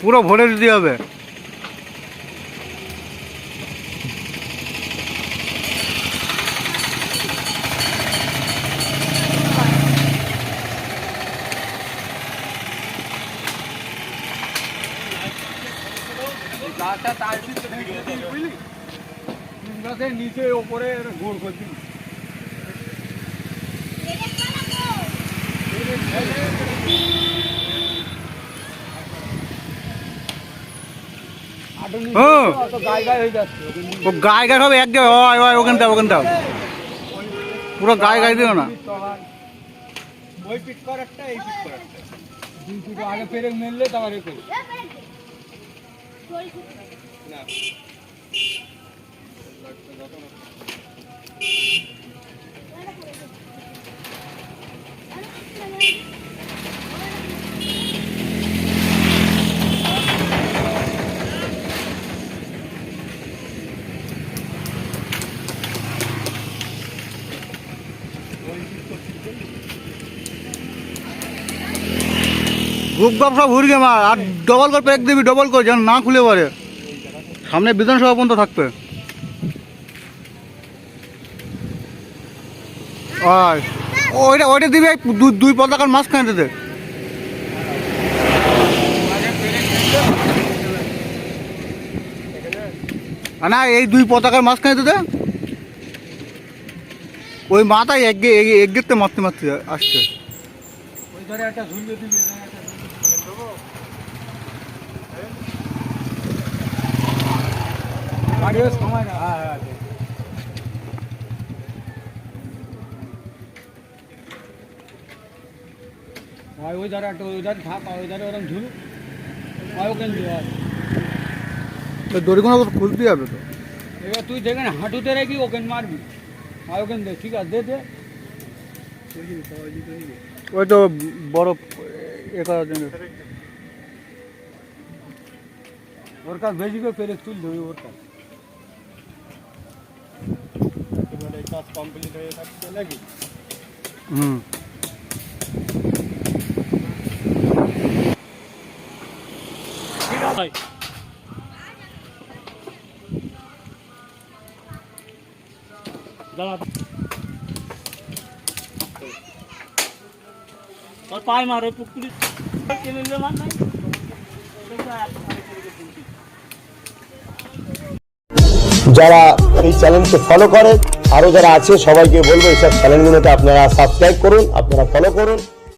পুরো ভরে দিতে হবে। নিচে ওপরে গোল করছি গায়ে যাচ্ছে ও গায়ে গায়ে হবে এক হয় হয় ওখানটা ওখানটা। পুরো গায়ে গায়ে দিও না। ওই পিট কর একটা এই পিট কর একটা দুই দুটো আগে পেরে মেললে তারপরে করি না। গ্রুপ গপ সব হুড়গে মার আর ডবল করে প্যাক দিবি ডবল করে, যেন না খুলে পারে সামনে বিধানসভা পর্যন্ত থাকবে। ওইটা ওইটা দিবি দুই পতাকার মাঝখানে দিতে। আর না, এই দুই পতাকার মাছ মাঝখানে দিতে। ওই মাথায় এক গে, এক গেতে মারতে মারতে আসছে। ওই ধারে একটা ঝুলিয়ে দিবি এখানে একটা ঝুলিয়ে দেবো। গাড়িও সময় না হ্যাঁ হ্যাঁ ভাই ওই ধারে একটা ওই ধারে থাক ওই ধারে ওরকম ঝুলুক। আর ওখানে দিয়ে তো দড়িগুলো তো খুলতে হবে তো। এবার তুই দেখে না হাঁটুতে রেখি ওখানে মারবি। আর ওখানে দে ঠিক আছে দে দে। ওই তো বড় এ করার জন্য। ওর কাছে বেশি করে পেরে তুল ওর কাছে। ଚାଷ କମ୍ପ୍ଲିଟ୍ ହେଇକି ଲାଗି ହୁଁ Hi. पाय मारो पुकडी केलेलं मान नाही যারা এই চ্যানেলকে ফলো করে আরও যারা আছে, সবাইকে বলব এইসব চ্যানেলগুলোতে আপনারা সাবস্ক্রাইব করুন, আপনারা ফলো করুন।